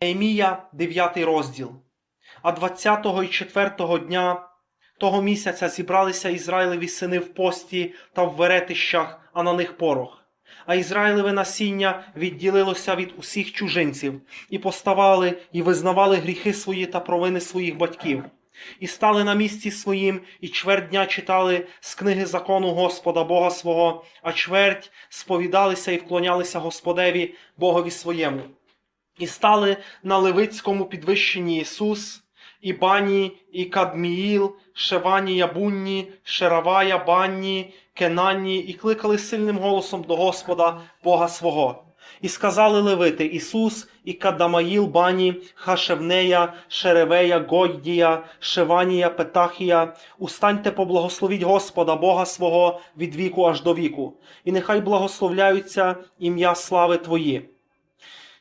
Неемія, 9 розділ. А 20-го і 4-го дня того місяця зібралися Ізраїлеві сини в пості та в веретищах, а на них порох. А Ізраїлеве насіння відділилося від усіх чужинців, і поставали, і визнавали гріхи свої та провини своїх батьків. І стали на місці своїм, і чверть дня читали з книги закону Господа Бога свого, а чверть сповідалися і вклонялися Господеві Богові своєму. І стали на Левицькому підвищенні Ісус, і Бані, і Кадміїл, Шевані Ябунні, Шеравая, Банні, Кенанні, і кликали сильним голосом до Господа Бога свого. І сказали Левити Ісус, і Кадамаїл, Бані, Хашевнея, Шеревея, Гойдія, Шеванія, Петахія, устаньте поблагословіть Господа Бога свого від віку аж до віку, і нехай благословляються ім'я слави Твої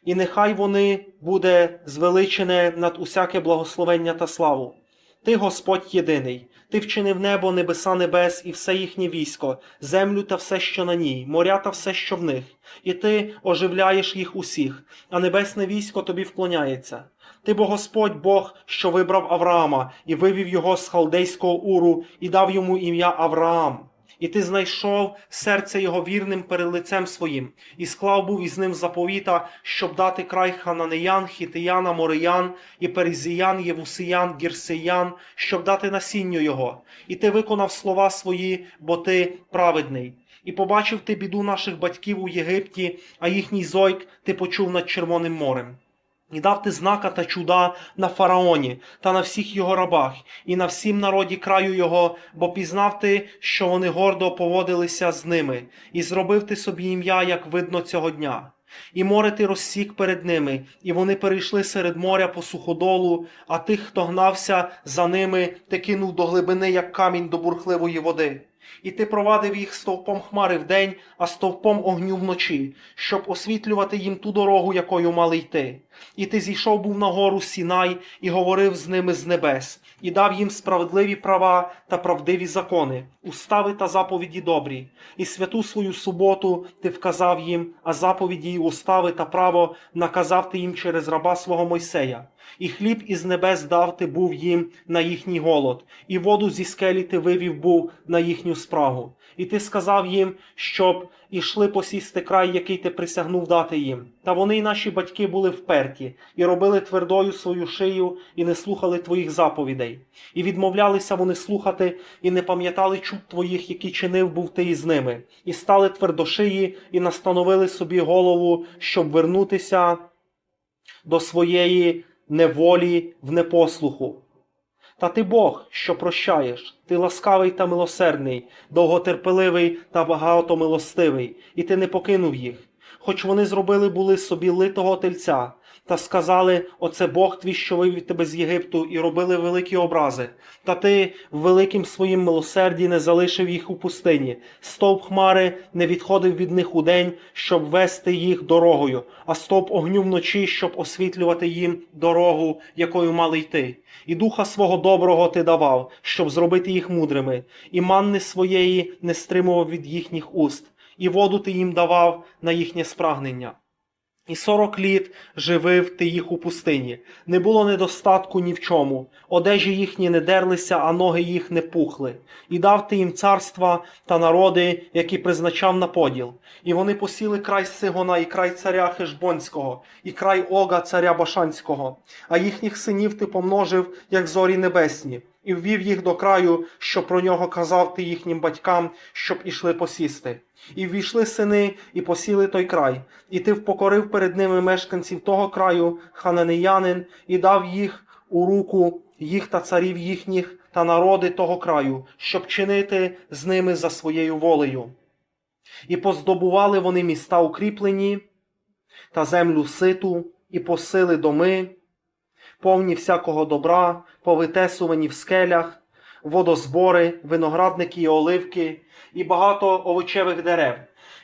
і нехай вони буде звеличене над усяке благословення та славу. Ти, Господь єдиний, ти вчинив небо, небеса небес і все їхнє військо, землю та все, що на ній, моря та все, що в них, і ти оживляєш їх усіх, а небесне військо тобі вклоняється. Ти бо Господь Бог, що вибрав Авраама і вивів його з халдейського уру і дав йому ім'я Авраам. І ти знайшов серце його вірним перед лицем своїм, і склав був із ним заповіта, щоб дати край хананеян, хітиян, амориян, і перезіян, євусиян, гірсиян, щоб дати насінню його. І ти виконав слова свої, бо ти праведний. І побачив ти біду наших батьків у Єгипті, а їхній зойк ти почув над Червоним морем. І дав ти знака та чуда на фараоні та на всіх його рабах, і на всім народі краю його, бо пізнав ти, що вони гордо поводилися з ними, і зробив ти собі ім'я, як видно цього дня. І море ти розсік перед ними, і вони перейшли серед моря по суходолу, а тих, хто гнався за ними, ти кинув до глибини, як камінь до бурхливої води. І ти провадив їх стовпом хмари вдень, а стовпом огню вночі, щоб освітлювати їм ту дорогу, якою мали йти. І ти зійшов був на гору Сінай і говорив з ними з небес, і дав їм справедливі права та правдиві закони, устави та заповіді добрі. І святу свою суботу ти вказав їм, а заповіді й устави та право наказав ти їм через раба свого Мойсея. І хліб із небес дав ти був їм на їхній голод, і воду зі скелі ти вивів був на їхню спрагу. І ти сказав їм, щоб ішли посісти край, який ти присягнув дати їм. Та вони й наші батьки були вперті, і робили твердою свою шию, і не слухали твоїх заповідей. І відмовлялися вони слухати, і не пам'ятали чуд твоїх, які чинив був ти із ними, і стали твердошиї, і настановили собі голову, щоб вернутися до своєї неволі в непослуху. Та ти Бог, що прощаєш, ти ласкавий та милосердний, довготерпеливий та багатомилостивий, і ти не покинув їх. Хоч вони зробили були собі литого тельця, та сказали: Оце Бог твій, що вивів тебе з Єгипту, і робили великі образи. Та ти в великім своїм милосерді не залишив їх у пустині. Стовп хмари не відходив від них удень, щоб вести їх дорогою, а стовп огню вночі, щоб освітлювати їм дорогу, якою мали йти. І духа свого доброго ти давав, щоб зробити їх мудрими, і манни своєї не стримував від їхніх уст, і воду ти їм давав на їхнє спрагнення. І сорок літ живив ти їх у пустині. Не було недостатку ні в чому. Одежі їхні не дерлися, а ноги їх не пухли. І дав ти їм царства та народи, які призначав на поділ. І вони посіли край Сигона, і край царя Хешбонського, і край Ога, царя Башанського. А їхніх синів ти помножив, як зорі небесні, і ввів їх до краю, що про нього казав ти їхнім батькам, щоб ішли посісти. І ввійшли сини, і посіли той край, і ти впокорив перед ними мешканців того краю, хананеянин, і дав їх у руку їх та царів їхніх та народи того краю, щоб чинити з ними за своєю волею. І поздобували вони міста укріплені та землю ситу, і посили доми, повні всякого добра, повитесувані в скелях, водозбори, виноградники і оливки, і багато овочевих дерев.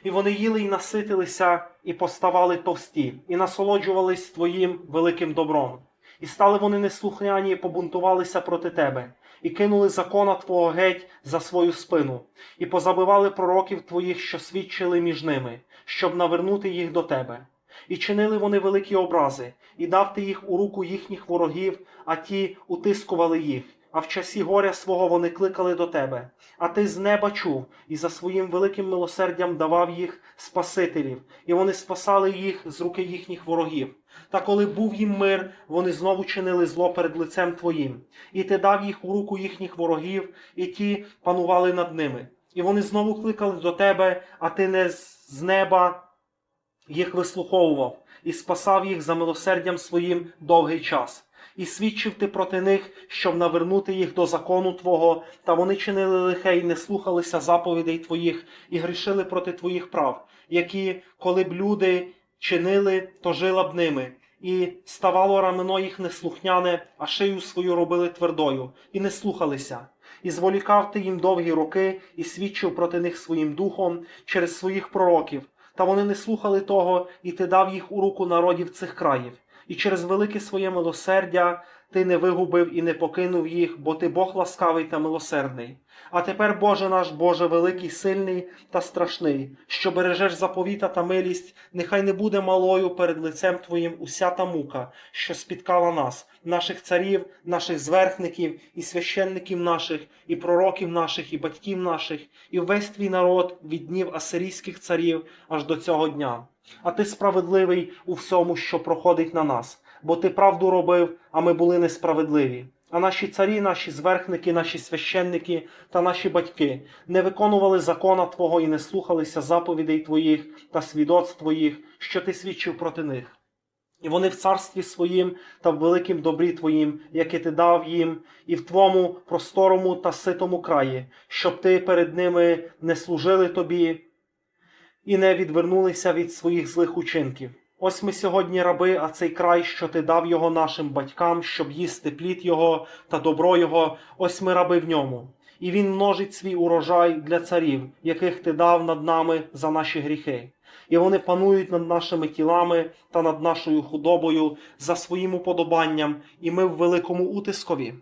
І вони їли й наситилися, і поставали товсті, і насолоджувались твоїм великим добром. І стали вони неслухняні, і побунтувалися проти тебе, і кинули закона Твого геть за свою спину, і позабивали пророків твоїх, що свідчили між ними, щоб навернути їх до тебе. І чинили вони великі образи, і дав ти їх у руку їхніх ворогів, а ті утискували їх. А в часі горя свого вони кликали до тебе. А ти з неба чув і за своїм великим милосердям давав їх спасителів, і вони спасали їх з руки їхніх ворогів. Та коли був їм мир, вони знову чинили зло перед лицем твоїм, і ти дав їх у руку їхніх ворогів, і ті панували над ними. І вони знову кликали до тебе, а ти не з неба їх вислуховував і спасав їх за милосердям своїм довгий час. І свідчив ти проти них, щоб навернути їх до закону Твого, та вони чинили лихе і не слухалися заповідей Твоїх, і грішили проти Твоїх прав, які, коли б люди чинили, то жила б ними. І ставало рамено їх неслухняне, а шию свою робили твердою, і не слухалися. І зволікав ти їм довгі роки, і свідчив проти них своїм духом через своїх пророків. Та вони не слухали того, і ти дав їх у руку народів цих країв. І через велике своє милосердя ти не вигубив і не покинув їх, бо ти Бог ласкавий та милосердний. А тепер, Боже наш, Боже великий, сильний та страшний, що бережеш заповіта та милість, нехай не буде малою перед лицем Твоїм уся та мука, що спіткала нас, наших царів, наших зверхників, і священників наших, і пророків наших, і батьків наших, і весь твій народ від днів асирійських царів аж до цього дня. А ти справедливий у всьому, що проходить на нас, бо ти правду робив, а ми були несправедливі. А наші царі, наші зверхники, наші священники та наші батьки не виконували закона Твого і не слухалися заповідей Твоїх та свідоцтв Твоїх, що ти свідчив проти них. І вони в царстві своїм та в великім добрі Твоїм, яке ти дав їм, і в Твому просторому та ситому краї, щоб ти перед ними не служили тобі і не відвернулися від своїх злих учинків. Ось ми сьогодні раби, а цей край, що ти дав його нашим батькам, щоб їсти плід його та добро його, ось ми раби в ньому. І він множить свій урожай для царів, яких ти дав над нами за наші гріхи. І вони панують над нашими тілами та над нашою худобою за своїм уподобанням, і ми в великому утискові.